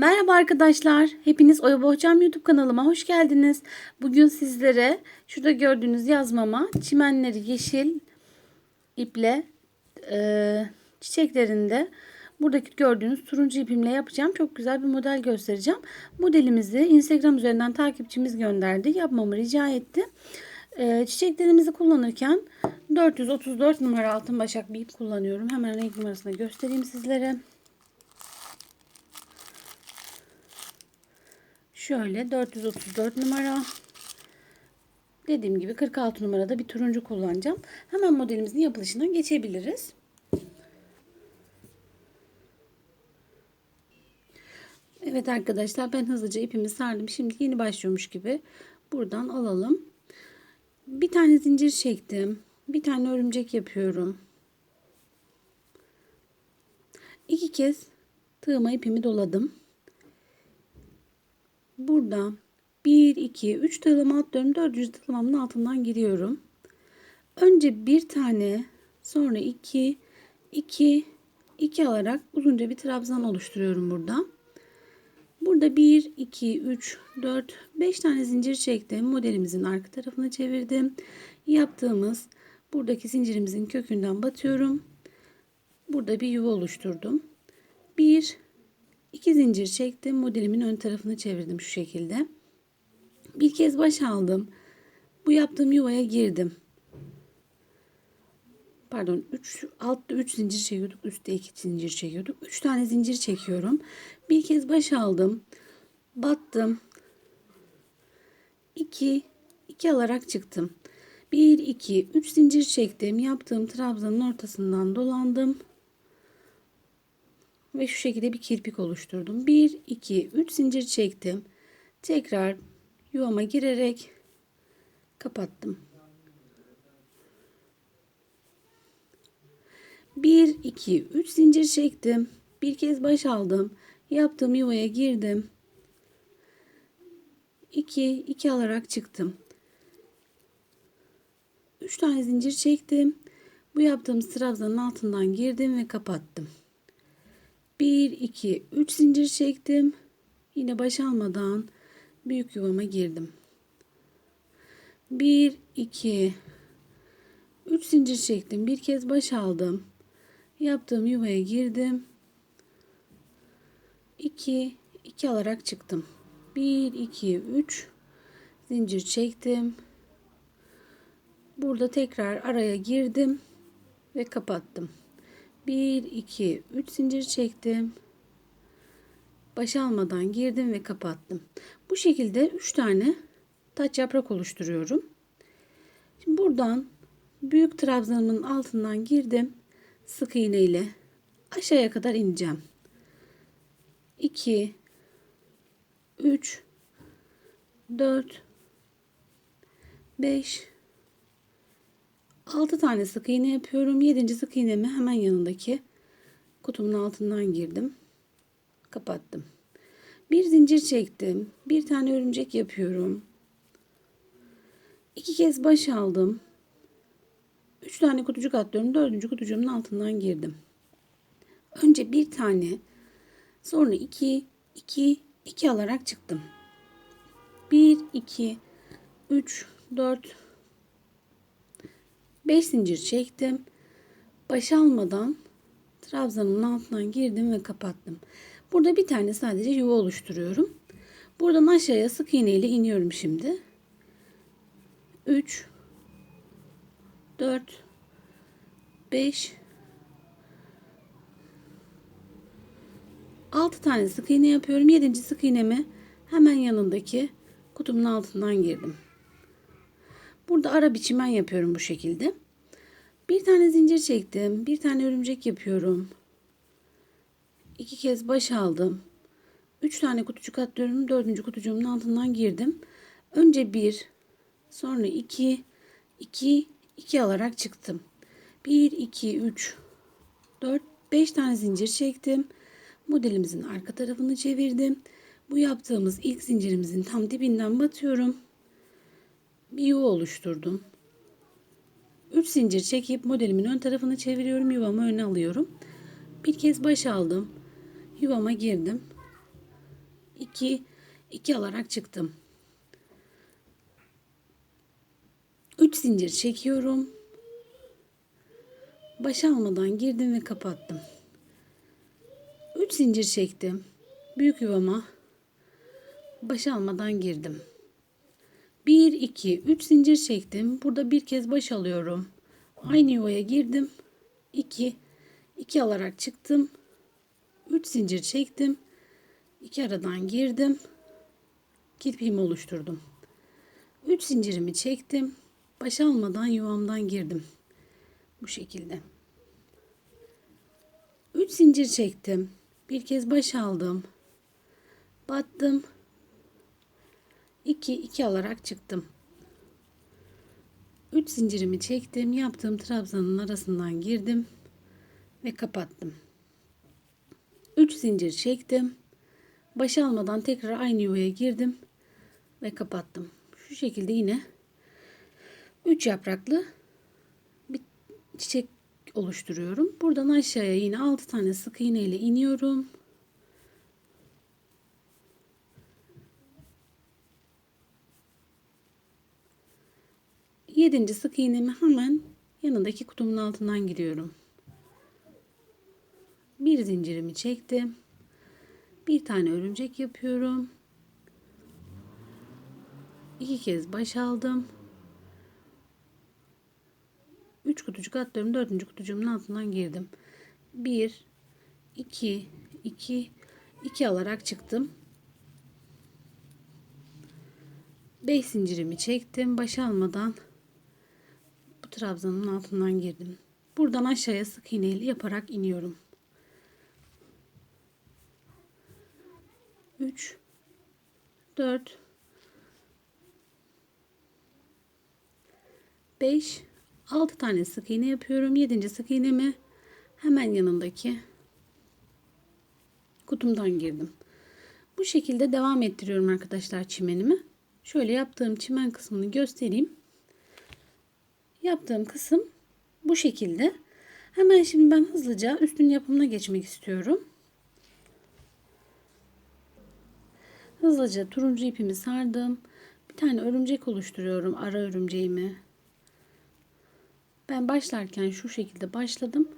Merhaba arkadaşlar. Hepiniz Oya Bohçam YouTube kanalıma hoş geldiniz. Bugün sizlere şurada gördüğünüz yazmama çimenleri yeşil iple e, çiçeklerinde buradaki gördüğünüz turuncu ipimle yapacağım. Çok güzel bir model göstereceğim. Modelimizi Instagram üzerinden takipçimiz gönderdi. Yapmamı rica etti. E, çiçeklerimizi kullanırken 434 numara altın başak bir ip kullanıyorum. Hemen renk numarasını göstereyim sizlere. Şöyle 434 numara. Dediğim gibi 46 numarada bir turuncu kullanacağım. Hemen modelimizin yapılışına geçebiliriz. Evet arkadaşlar ben hızlıca ipimi sardım. Şimdi yeni başlıyormuş gibi buradan alalım. Bir tane zincir çektim. Bir tane örümcek yapıyorum. İki kez tığıma ipimi doladım. Burada 1, 2, 3 tığlama atlıyorum. 4. tığlamamın altından giriyorum. Önce bir tane sonra 2, 2, 2 alarak uzunca bir trabzan oluşturuyorum burada. Burada 1, 2, 3, 4, 5 tane zincir çektim. Modelimizin arka tarafını çevirdim. Yaptığımız buradaki zincirimizin kökünden batıyorum. Burada bir yuva oluşturdum. 1, 2 zincir çektim. Modelimin ön tarafını çevirdim şu şekilde. Bir kez baş aldım. Bu yaptığım yuvaya girdim. Pardon 3 altta 3 zincir çekiyorduk. Üstte 2 zincir çekiyorduk. 3 tane zincir çekiyorum. Bir kez baş aldım. Battım. 2 2 alarak çıktım. 1 2 3 zincir çektim. Yaptığım trabzanın ortasından dolandım ve şu şekilde bir kirpik oluşturdum. 1 2 3 zincir çektim. Tekrar yuvama girerek kapattım. 1 2 3 zincir çektim. Bir kez baş aldım. Yaptığım yuvaya girdim. 2 2 alarak çıktım. 3 tane zincir çektim. Bu yaptığım trabzanın altından girdim ve kapattım. 1 2 3 zincir çektim. Yine baş almadan büyük yuvama girdim. 1 2 3 zincir çektim. Bir kez baş aldım. Yaptığım yuvaya girdim. 2 2 alarak çıktım. 1 2 3 zincir çektim. Burada tekrar araya girdim ve kapattım. 1 2 3 zincir çektim. Baş almadan girdim ve kapattım. Bu şekilde 3 tane taç yaprak oluşturuyorum. Şimdi buradan büyük trabzanımın altından girdim. Sık iğne ile aşağıya kadar ineceğim. 2 3 4 5 6 tane sık iğne yapıyorum. 7. sık iğnemi hemen yanındaki kutumun altından girdim. Kapattım. Bir zincir çektim. Bir tane örümcek yapıyorum. İki kez baş aldım. Üç tane kutucuk atlıyorum. Dördüncü kutucuğumun altından girdim. Önce bir tane sonra iki, iki, iki alarak çıktım. Bir, iki, üç, dört, 5 zincir çektim. Baş almadan trabzanın altından girdim ve kapattım. Burada bir tane sadece yuva oluşturuyorum. Buradan aşağıya sık iğne ile iniyorum şimdi. 3 4 5 6 tane sık iğne yapıyorum. 7. sık iğnemi hemen yanındaki kutumun altından girdim. Burada ara biçimen yapıyorum bu şekilde. Bir tane zincir çektim. Bir tane örümcek yapıyorum. İki kez baş aldım. Üç tane kutucuk atlıyorum. Dördüncü kutucuğumun altından girdim. Önce bir, sonra iki, iki, iki alarak çıktım. Bir, iki, üç, dört, beş tane zincir çektim. Modelimizin arka tarafını çevirdim. Bu yaptığımız ilk zincirimizin tam dibinden batıyorum bir yuva oluşturdum. 3 zincir çekip modelimin ön tarafını çeviriyorum. Yuvamı öne alıyorum. Bir kez baş aldım. Yuvama girdim. 2 2 alarak çıktım. 3 zincir çekiyorum. Baş almadan girdim ve kapattım. 3 zincir çektim. Büyük yuvama baş almadan girdim. 1 2 3 zincir çektim. Burada bir kez baş alıyorum. Aynı yuvaya girdim. 2 2 alarak çıktım. 3 zincir çektim. 2 aradan girdim. Kirpiğimi oluşturdum. 3 zincirimi çektim. Baş almadan yuvamdan girdim. Bu şekilde. 3 zincir çektim. Bir kez baş aldım. Battım. 2 2 alarak çıktım. 3 zincirimi çektim. Yaptığım trabzanın arasından girdim ve kapattım. 3 zincir çektim. Baş almadan tekrar aynı yuvaya girdim ve kapattım. Şu şekilde yine 3 yapraklı bir çiçek oluşturuyorum. Buradan aşağıya yine 6 tane sık iğne ile iniyorum. Yedinci sık iğnemi hemen yanındaki kutumun altından giriyorum. Bir zincirimi çektim. Bir tane örümcek yapıyorum. İki kez baş aldım. Üç kutucuk atlıyorum. Dördüncü kutucuğumun altından girdim. Bir, iki, iki, iki alarak çıktım. Beş zincirimi çektim. Baş almadan trabzanın altından girdim. Buradan aşağıya sık iğneyle yaparak iniyorum. 3 4 5 6 tane sık iğne yapıyorum. 7. sık iğnemi hemen yanındaki kutumdan girdim. Bu şekilde devam ettiriyorum arkadaşlar çimenimi. Şöyle yaptığım çimen kısmını göstereyim. Yaptığım kısım bu şekilde. Hemen şimdi ben hızlıca üstün yapımına geçmek istiyorum. Hızlıca turuncu ipimi sardım. Bir tane örümcek oluşturuyorum. Ara örümceğimi. Ben başlarken şu şekilde başladım.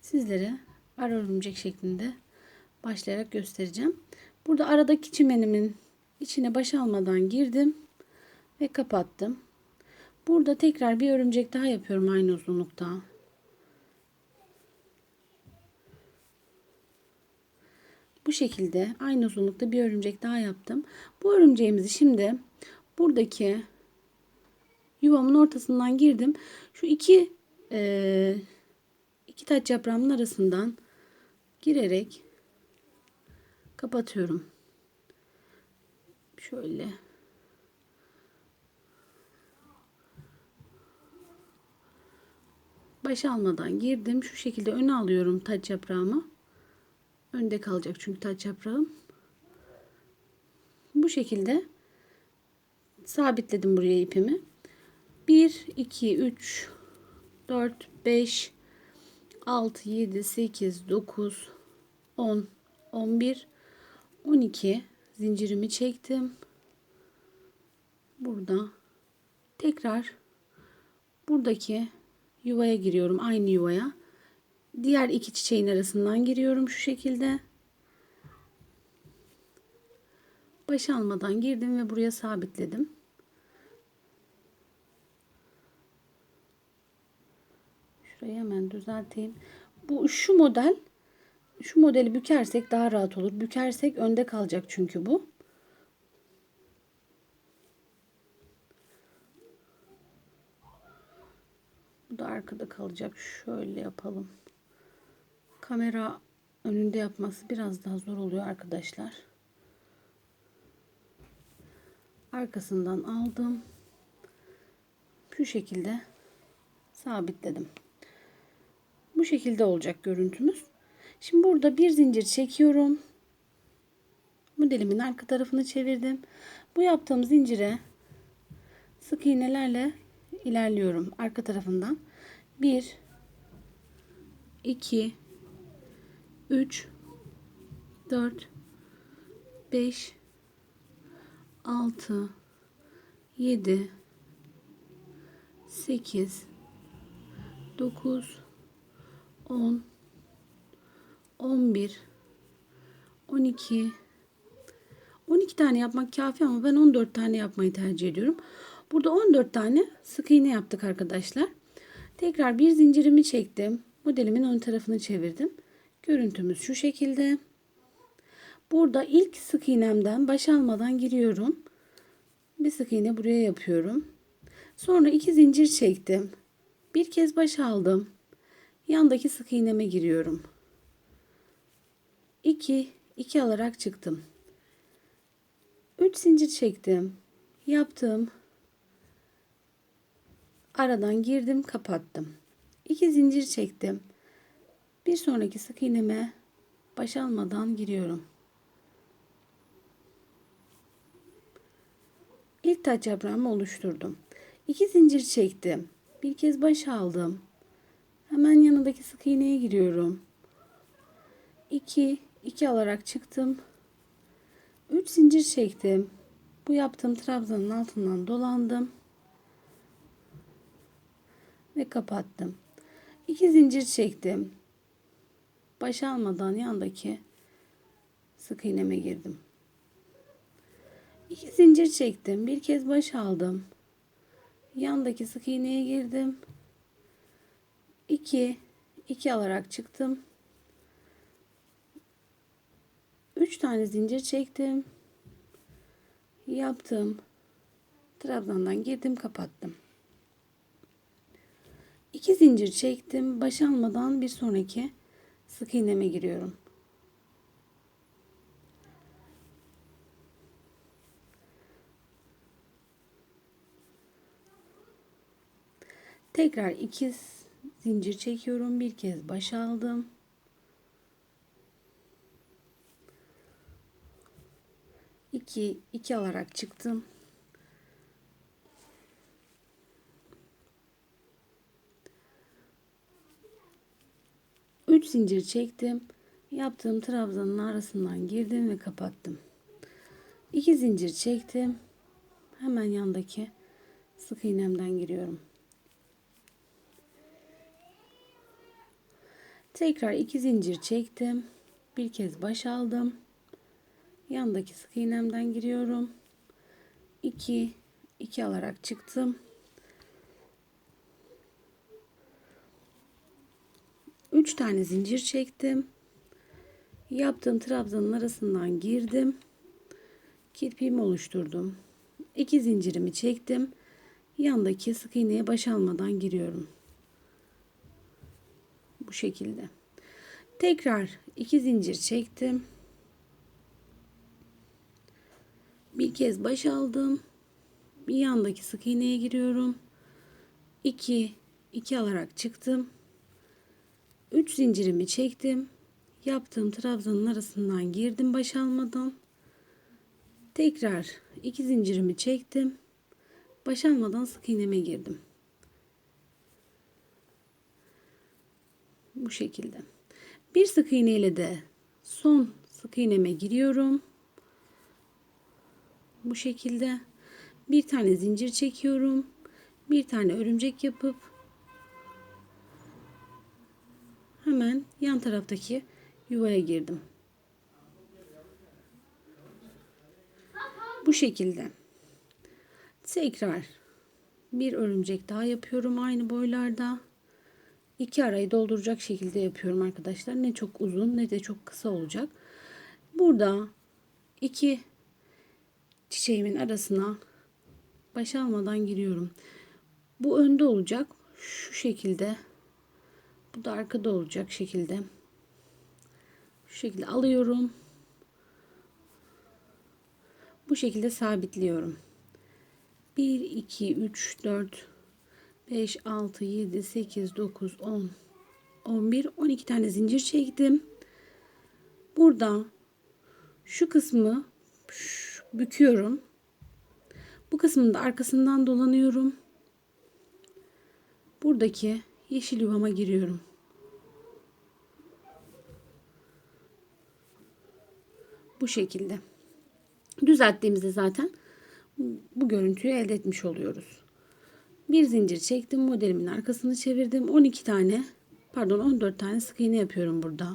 Sizlere ara örümcek şeklinde başlayarak göstereceğim. Burada aradaki çimenimin içine baş almadan girdim ve kapattım. Burada tekrar bir örümcek daha yapıyorum aynı uzunlukta. Bu şekilde aynı uzunlukta bir örümcek daha yaptım. Bu örümceğimizi şimdi buradaki yuvamın ortasından girdim. Şu iki e, iki taç yaprağımın arasından girerek kapatıyorum. Şöyle. Baş almadan girdim. Şu şekilde öne alıyorum taç yaprağımı. Önde kalacak çünkü taç yaprağım. Bu şekilde sabitledim buraya ipimi. 1, 2, 3, 4, 5, 6, 7, 8, 9, 10, 11, 12 zincirimi çektim. Burada tekrar buradaki yuvaya giriyorum. Aynı yuvaya. Diğer iki çiçeğin arasından giriyorum şu şekilde. Baş almadan girdim ve buraya sabitledim. Şurayı hemen düzelteyim. Bu şu model şu modeli bükersek daha rahat olur. Bükersek önde kalacak çünkü bu. Arkada kalacak. Şöyle yapalım. Kamera önünde yapması biraz daha zor oluyor arkadaşlar. Arkasından aldım. Şu şekilde sabitledim. Bu şekilde olacak görüntümüz. Şimdi burada bir zincir çekiyorum. Modelimin arka tarafını çevirdim. Bu yaptığım zincire sık iğnelerle ilerliyorum arka tarafından. 1 2 3 4 5 6 7 8 9 10 11 12 12 tane yapmak kafi ama ben 14 tane yapmayı tercih ediyorum. Burada 14 tane sık iğne yaptık arkadaşlar. Tekrar bir zincirimi çektim. Modelimin ön tarafını çevirdim. Görüntümüz şu şekilde. Burada ilk sık iğnemden baş almadan giriyorum. Bir sık iğne buraya yapıyorum. Sonra iki zincir çektim. Bir kez baş aldım. Yandaki sık iğneme giriyorum. 2 2 alarak çıktım. 3 zincir çektim. Yaptım. Aradan girdim, kapattım. 2 zincir çektim. Bir sonraki sık iğneme baş almadan giriyorum. İlk taç yaprağımı oluşturdum. 2 zincir çektim. Bir kez baş aldım. Hemen yanındaki sık iğneye giriyorum. 2 2 alarak çıktım. 3 zincir çektim. Bu yaptığım trabzanın altından dolandım. Ve kapattım. 2 zincir çektim. Baş almadan yandaki sık iğneme girdim. 2 zincir çektim. Bir kez baş aldım. Yandaki sık iğneye girdim. 2 2 alarak çıktım. 3 tane zincir çektim. Yaptım. Trabzandan girdim, kapattım. 2 zincir çektim. Baş almadan bir sonraki sık iğneme giriyorum. Tekrar iki zincir çekiyorum. Bir kez baş aldım. İki, iki alarak çıktım. Üç zincir çektim. Yaptığım trabzanın arasından girdim ve kapattım. İki zincir çektim. Hemen yandaki sık iğnemden giriyorum. Tekrar iki zincir çektim. Bir kez baş aldım. Yandaki sık iğnemden giriyorum. 2 2 alarak çıktım. 3 tane zincir çektim. Yaptığım trabzanın arasından girdim. Kirpiğimi oluşturdum. 2 zincirimi çektim. Yandaki sık iğneye baş almadan giriyorum. Bu şekilde. Tekrar 2 zincir çektim. Bir kez baş aldım. Bir yandaki sık iğneye giriyorum. 2 2 alarak çıktım. 3 zincirimi çektim. Yaptığım trabzanın arasından girdim baş almadan. Tekrar 2 zincirimi çektim. Baş almadan sık iğneme girdim. Bu şekilde. Bir sık iğne ile de son sık iğneme giriyorum. Bu şekilde bir tane zincir çekiyorum. Bir tane örümcek yapıp hemen yan taraftaki yuvaya girdim. Bu şekilde. Tekrar bir örümcek daha yapıyorum aynı boylarda. İki arayı dolduracak şekilde yapıyorum arkadaşlar. Ne çok uzun ne de çok kısa olacak. Burada iki çiçeğimin arasına baş almadan giriyorum. Bu önde olacak. Şu şekilde. Bu da arkada olacak şekilde. Şu şekilde alıyorum. Bu şekilde sabitliyorum. 1, 2, 3, 4, 5, 6, 7, 8, 9, 10, 11, 12 tane zincir çektim. Burada şu kısmı büküyorum. Bu kısmını da arkasından dolanıyorum. Buradaki yeşil yuvama giriyorum. Bu şekilde. Düzelttiğimizde zaten bu görüntüyü elde etmiş oluyoruz. Bir zincir çektim. Modelimin arkasını çevirdim. 12 tane pardon 14 tane sık iğne yapıyorum burada.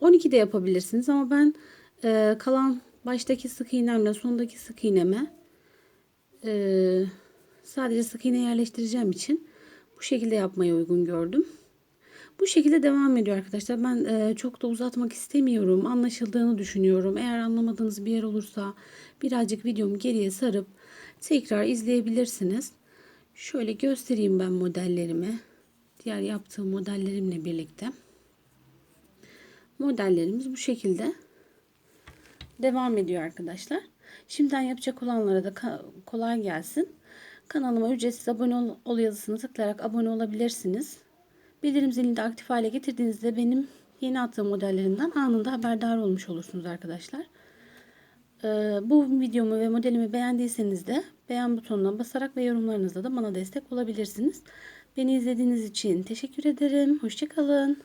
12 de yapabilirsiniz ama ben e, kalan baştaki sık iğnemle sondaki sık iğneme e, sadece sık iğne yerleştireceğim için bu şekilde yapmayı uygun gördüm. Bu şekilde devam ediyor arkadaşlar. Ben e, çok da uzatmak istemiyorum. Anlaşıldığını düşünüyorum. Eğer anlamadığınız bir yer olursa birazcık videomu geriye sarıp tekrar izleyebilirsiniz. Şöyle göstereyim ben modellerimi. Diğer yaptığım modellerimle birlikte. Modellerimiz bu şekilde devam ediyor arkadaşlar. Şimdiden yapacak olanlara da kolay gelsin. Kanalıma ücretsiz abone ol, ol yazısını tıklayarak abone olabilirsiniz. Bildirim zilini de aktif hale getirdiğinizde benim yeni attığım modellerimden anında haberdar olmuş olursunuz arkadaşlar. Ee, bu videomu ve modelimi beğendiyseniz de beğen butonuna basarak ve yorumlarınızla da bana destek olabilirsiniz. Beni izlediğiniz için teşekkür ederim. Hoşçakalın.